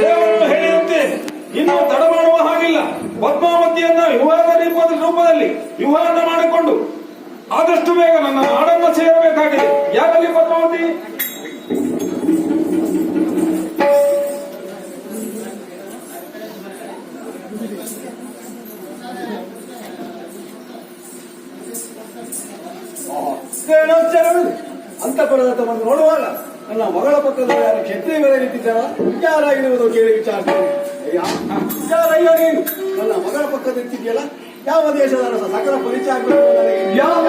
ದೇವರು ಹೇಳಿದಂತೆ ಇನ್ನು ತಡ ಮಾಡುವ ಹಾಗಿಲ್ಲ. ಪದ್ಮಾವತಿಯನ್ನ ವಿವಾಹ ರೂಪದ ರೂಪದಲ್ಲಿ ವಿವಾಹ ಮಾಡಿಕೊಂಡು ಆದಷ್ಟು ಬೇಗ ನನ್ನ ನಾಡನ್ನ ಸೇರಬೇಕಾಗಿದೆ. ಯಾರಲ್ಲಿ ಪದ್ಮಾವತಿ? ಅಂತ ಬರೋದ ನೋಡುವಾಗ ನನ್ನ ಮಗಳ ಪಕ್ಕದ ಯಾರು ಮೇಲೆ ನಿಂತಿದ್ದಾರ? ಯಾರಾಗಿರುವುದು ಕೇಳಿ ವಿಚಾರಿಸ್ತೇನೆ. ಅಯ್ಯ ನೀನು? ನನ್ನ ಮಗಳ ಪಕ್ಕದ ನಿಂತಿದ್ಯಲ್ಲ ಯಾವ ದೇಶದ ಸಕಲ ಪರಿಚಯ ಆಗಬೇಕು ನನಗೆ. ಯಾವ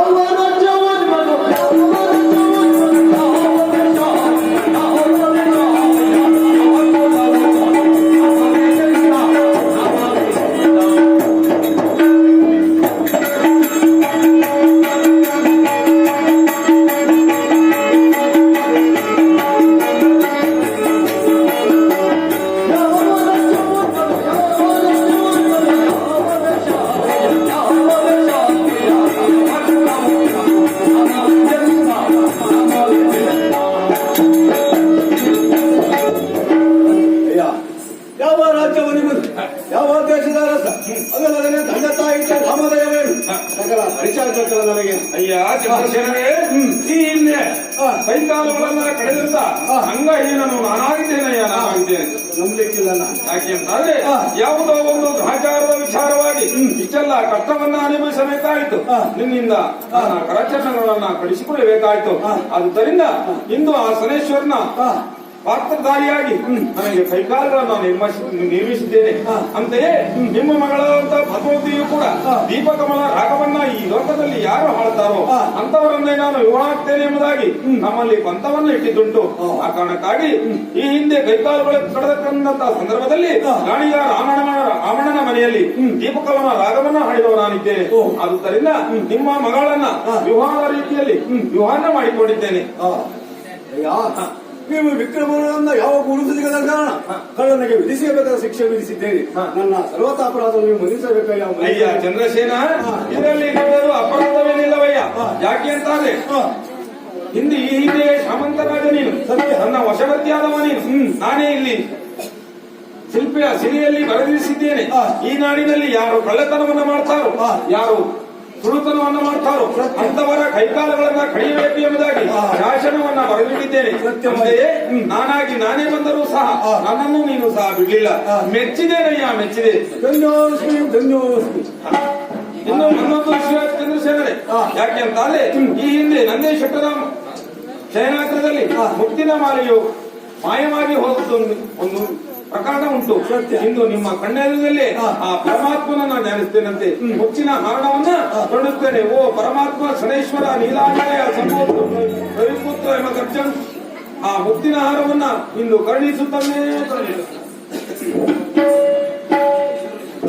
ಸಕಲ ಆಗ್ಬೇಕಲ್ಲ ನನಗೆ ಅಯ್ಯ ಚಂದ್ರಶೇಖರೇ ಈ ಹಿಂದೆ ಹಂಗ ಕೈಕಾಲುಗಳನ್ನ ಕಳೆದಿರುತ್ತ ಹಾ. ಅಂಗಹೀನನು ನಾನಾಗಿದ್ದೇನಯ್ಯ ನಾನಾಗಿದ್ದೇನೆ ನಂಬಲಿಕ್ಕಿಲ್ಲ ಯಾಕೆ ಅಂತಂದ್ರೆ. ಯಾವುದೋ ಒಂದು ಗ್ರಹಚಾರದ ವಿಚಾರವಾಗಿ ಇಷ್ಟೆಲ್ಲ ಕಷ್ಟವನ್ನ ಅನುಭವಿಸಬೇಕಾಯಿತು. ನಿನ್ನಿಂದ ನನ್ನ ಕರಚರಣಗಳನ್ನ ಕಳಿಸಿಕೊಡಬೇಕಾಯ್ತು. ಹಾ. ಆದುದರಿಂದ ಇಂದು ಆ ಸನೇಶ್ವರನ. ಪಾತ್ರಧಾರಿಯಾಗಿ ನನಗೆ ಕೈಕಾಲುಗಳನ್ನು ನಿರ್ಮಿಸಿ ನಿರ್ಮಿಸಿದ್ದೇನೆ. ಅಂತೆಯೇ ನಿಮ್ಮ ಮಗಳಾದಂತ ಭಗವತಿಯು ಕೂಡ ದೀಪಕಮಲ ರಾಗವನ್ನ ಈ ಲೋಕದಲ್ಲಿ ಯಾರು ಹಾಳುತ್ತಾರೋ. ಅಂತವರನ್ನೇ ನಾನು ವಿವಾಹಾಗ್ತೇನೆ ಎಂಬುದಾಗಿ ನಮ್ಮಲ್ಲಿ ಪಂಥವನ್ನು ಇಟ್ಟಿದ್ದುಂಟು. ಆ ಕಾರಣಕ್ಕಾಗಿ ಈ ಹಿಂದೆ ಕೈಕಾಲುಗಳು ಪಡೆದಂತಹ ಸಂದರ್ಭದಲ್ಲಿ. ರಾಣಿಯ ರಾಮಣ್ಣನ ರಾಮಣ್ಣನ ಮನೆಯಲ್ಲಿ ದೀಪಕಮಲ ರಾಗವನ್ನ ಹಾಡಿದವ ನಾನಿದ್ದೇನೆ ಆದುದರಿಂದ ನಿಮ್ಮ ಮಗಳನ್ನ. ವಿವಾಹದ ರೀತಿಯಲ್ಲಿ ವಿವಾಹ ಮಾಡಿಕೊಂಡಿದ್ದೇನೆ. ನೀವು ವಿಕ್ರಮನನ್ನ ಯಾವ ಗುರುತು ಸಿಗದ ಕಾರಣ ಕಳ್ಳನಿಗೆ ವಿಧಿಸಬೇಕಾದ ಶಿಕ್ಷೆ ವಿಧಿಸಿದ್ದೇನೆ ನನ್ನ ಸರ್ವತ ಅಪರಾಧ ನೀವು ಮನ್ನಿಸಬೇಕಯ್ಯ ಅಯ್ಯ ಚಂದ್ರಸೇನ. ಇದರಲ್ಲಿ ಅಪರಾಧವೇನಿಲ್ಲವಯ್ಯ. ಯಾಕೆ ಅಂತಾದ್ರೆ ಹಾ. ಹಿಂದೆ ಈ ಹಿಂದೆ ಸಾಮಂತರಾಜ ನೀನು ಸರಿ ನನ್ನ ವಶವರ್ತಿಯಾದವ ನೀನು ನಾನೇ ಇಲ್ಲಿ ಶಿಲ್ಪಿಯ ಸಿರಿಯಲ್ಲಿ ಬರೆದಿರಿಸಿದ್ದೇನೆ. ಈ ನಾಡಿನಲ್ಲಿ ಯಾರು ಕಳ್ಳತನವನ್ನು ಮಾಡ್ತಾರೋ. ಯಾರು ಸುಳುತನವನ್ನ ಮಾಡ್ತಾರೋ ಸತ್ಯ. ಅಂತವರ ಕೈಕಾಲಗಳನ್ನ ಕಡಿಯಬೇಕು ಎಂಬುದಾಗಿ. ಶಾಸನವನ್ನ ಬರೆದಿಟ್ಟಿದ್ದೇನೆ ಸತ್ಯ. ಅಂತೆಯೇ ನಾನಾಗಿ ನಾನೇ ಬಂದರೂ ಸಹ. ನನ್ನನ್ನು ನೀನು ಸಹ ಬಿಡಲಿಲ್ಲ. ಮೆಚ್ಚಿದೇನಯ್ಯ ಮೆಚ್ಚಿದೆ ಧನ್ಯೋಸ್ಮಿ ಧನ್ಯೋಸ್ಮಿ ಇನ್ನು ಚಂದ್ರಶೇಖರೇ ಯಾಕೆ ಅಂತ ಅಲ್ಲೇ ಈ ಹಿಂದೆ ನಂದೇ ಶೆಟ್ಟರಾಮ್ ಶಯನಾಗ್ರದಲ್ಲಿ ಮುಕ್ತಿನ ಮುತ್ತಿನ ಮಾಲೆಯು ಮಾಯವಾಗಿ ಹೋಗುತ್ತೊಂದು ಒಂದು ಪ್ರಕರಣ ಉಂಟು. ಇಂದು ನಿಮ್ಮ ಕಣ್ಣೆದುರಲ್ಲಿ ಹಾ. ಆ ಪರಮಾತ್ಮನನ್ನ ಧ್ಯಾನಿಸ್ತೇನಂತೆ. ಮುಚ್ಚಿನ ಹಾರಣವನ್ನ ತೊಡುತ್ತೇನೆ ಓ ಪರಮಾತ್ಮ ಶನೇಶ್ವರ ನೀಲಾಂಗಯ ಸಂಬೋಧ ರವಿಪುತ್ರ ಎಂಬ ಕರ್ಜನ್ ಆ ಮುತ್ತಿನ ಹಾರವನ್ನ ಇಂದು ಕರುಣಿಸುತ್ತಲೇ ಕರುಣಿಸು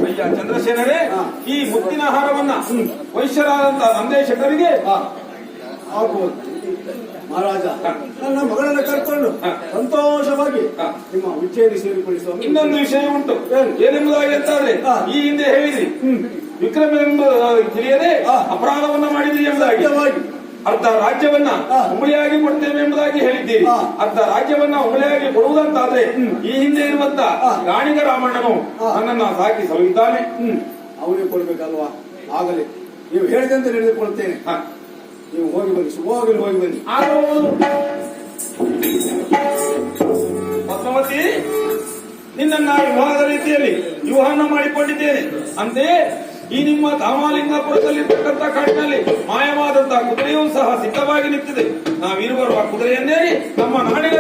ಅಯ್ಯ. ಈ ಮುತ್ತಿನ ಹಾರವನ್ನ ವೈಶ್ಯರಾದಂತಹ ಸಂದೇಶಕರಿಗೆ ಆಗುವುದು. ಆಗ್ಬೋದು. ಮಹಾರಾಜ ನನ್ನ ಮಗಳನ್ನ ಕರ್ಕೊಂಡು. ಸಂತೋಷವಾಗಿ. ನಿಮ್ಮ ಉಚ್ಚೇರಿ ಸೇರಿಪಡಿಸುವ ಇನ್ನೊಂದು ವಿಷಯ ಉಂಟು ಏನು? ಏನೆಂಬುದಾಗಿ ಅಂತಾದ್ರೆ. ಈ ಹಿಂದೆ ಹೇಳಿದ್ರಿ ವಿಕ್ರಮ ಎಂಬ ಹಿರಿಯರೇ. ಅಪರಾಧವನ್ನ ಮಾಡಿದ್ರಿ ಎಂಬುದಾಗಿ ಅರ್ಧ ರಾಜ್ಯವನ್ನ. ಉಮಳಿಯಾಗಿ ಕೊಡ್ತೇವೆ ಎಂಬುದಾಗಿ ಹೇಳಿದ್ದೀರಿ. ಅರ್ಧ ರಾಜ್ಯವನ್ನ ಉಮಳಿಯಾಗಿ ಕೊಡುವುದಂತಾದ್ರೆ ಈ ಹಿಂದೆ ಇರುವಂತ ರಾಣಿಗ ಗಾಣಿಗ ರಾಮಣ್ಣನು. ನನ್ನನ್ನ ಸಾಕಿ ಸಲುಹಿದ್ದಾನೆ ಅವನೇ ಅವನಿಗೆ ಕೊಡ್ಬೇಕಲ್ವಾ ಆಗಲಿ ನೀವು ಹೇಳಿದಂತೆ ನಡೆದುಕೊಳ್ತೇನೆ. ನೀವು ಹೋಗಿ ಬನ್ನಿ ಶುಭವಾಗಿ ಹೋಗಿ ಬನ್ನಿ. ಪದ್ಮಾವತಿ, ನಿನ್ನನ್ನ ವಿವಾಹದ ರೀತಿಯಲ್ಲಿ ವಿವಾಹನ ಮಾಡಿಕೊಂಡಿದ್ದೇನೆ. ಅಂತೆಯೇ ಈ ನಿಮ್ಮ ಧಾಮಲಿಂಗಾಪುರದಲ್ಲಿರ್ತಕ್ಕಂಥ ಕಾಡಿನಲ್ಲಿ ಮಾಯವಾದಂತಹ ಕುದುರೆಯೂ ಸಹ ಸಿದ್ಧವಾಗಿ ನಿಂತಿದೆ. ನಾವಿರುವರು ಆ ಕುದುರೆಯನ್ನೇ ನಮ್ಮ ನಾಡಿನ